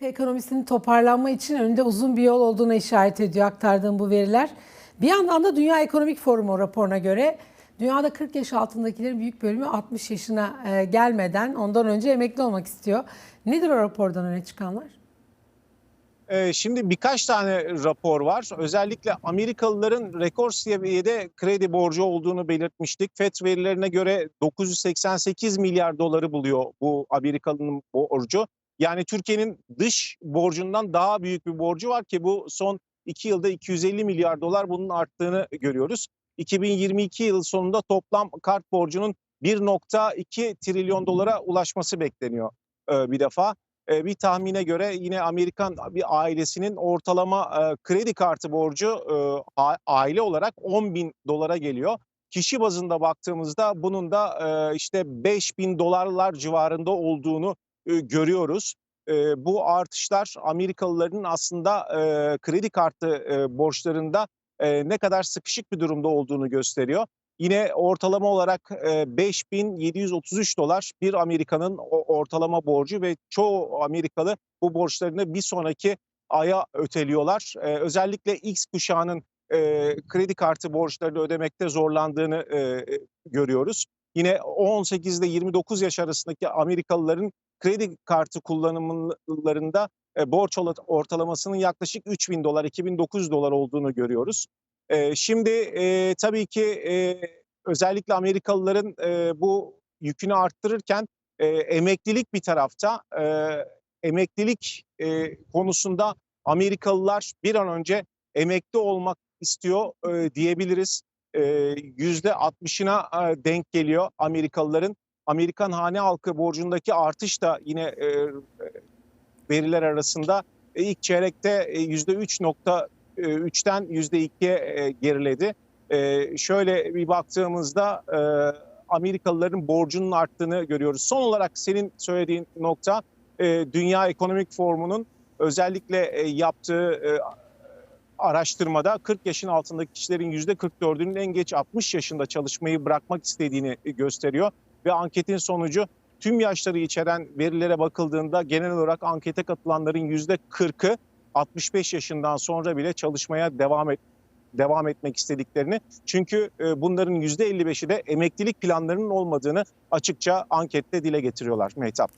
Ekonomisinin toparlanma için önünde uzun bir yol olduğuna işaret ediyor aktardığım bu veriler. Bir yandan da Dünya Ekonomik Forumu raporuna göre dünyada 40 yaş altındakilerin büyük bölümü 60 yaşına e, gelmeden ondan önce emekli olmak istiyor. Nedir o rapordan öne çıkanlar? Ee, Şimdi birkaç tane rapor var. Özellikle Amerikalıların rekor seviyede kredi borcu olduğunu belirtmiştik. FED verilerine göre 988 milyar doları buluyor bu Amerikalı'nın borcu. Yani Türkiye'nin dış borcundan daha büyük bir borcu var ki bu son 2 yılda 250 milyar dolar bunun arttığını görüyoruz. 2022 yıl sonunda toplam kart borcunun 1.2 trilyon dolara ulaşması bekleniyor e, bir defa. E, bir tahmine göre yine Amerikan bir ailesinin ortalama e, kredi kartı borcu aile olarak 10 bin dolara geliyor. Kişi bazında baktığımızda bunun da işte 5 bin dolarlar civarında olduğunu görüyoruz. Bu artışlar Amerikalıların aslında kredi kartı borçlarında ne kadar sıkışık bir durumda olduğunu gösteriyor. Yine ortalama olarak e, 5733 dolar bir Amerikanın ortalama borcu ve çoğu Amerikalı bu borçlarını bir sonraki aya öteliyorlar. Özellikle X kuşağının kredi kartı borçlarını ödemekte zorlandığını görüyoruz. Yine 18 ile 29 yaş arasındaki Amerikalıların kredi kartı kullanımlarında e, borç ortalamasının yaklaşık 3000 dolar, 2009 dolar olduğunu görüyoruz. E, şimdi e, tabii ki e, özellikle Amerikalıların e, bu yükünü arttırırken e, emeklilik bir tarafta. E, emeklilik e, konusunda Amerikalılar bir an önce emekli olmak istiyor e, diyebiliriz. E, Yüzde 60'ına e, denk geliyor Amerikalıların. Amerikan hane halkı borcundaki artış da yine e, e, veriler arasında e, ilk çeyrekte e, %3.3'ten %2'ye e, geriledi. E, şöyle bir baktığımızda e, Amerikalıların borcunun arttığını görüyoruz. Son olarak senin söylediğin nokta e, Dünya Ekonomik Forumu'nun özellikle e, yaptığı e, araştırmada 40 yaşın altındaki kişilerin %44'ünün en geç 60 yaşında çalışmayı bırakmak istediğini gösteriyor. Ve anketin sonucu tüm yaşları içeren verilere bakıldığında genel olarak ankete katılanların %40'ı 65 yaşından sonra bile çalışmaya devam et devam etmek istediklerini. Çünkü e, bunların %55'i de emeklilik planlarının olmadığını açıkça ankette dile getiriyorlar Mehtap.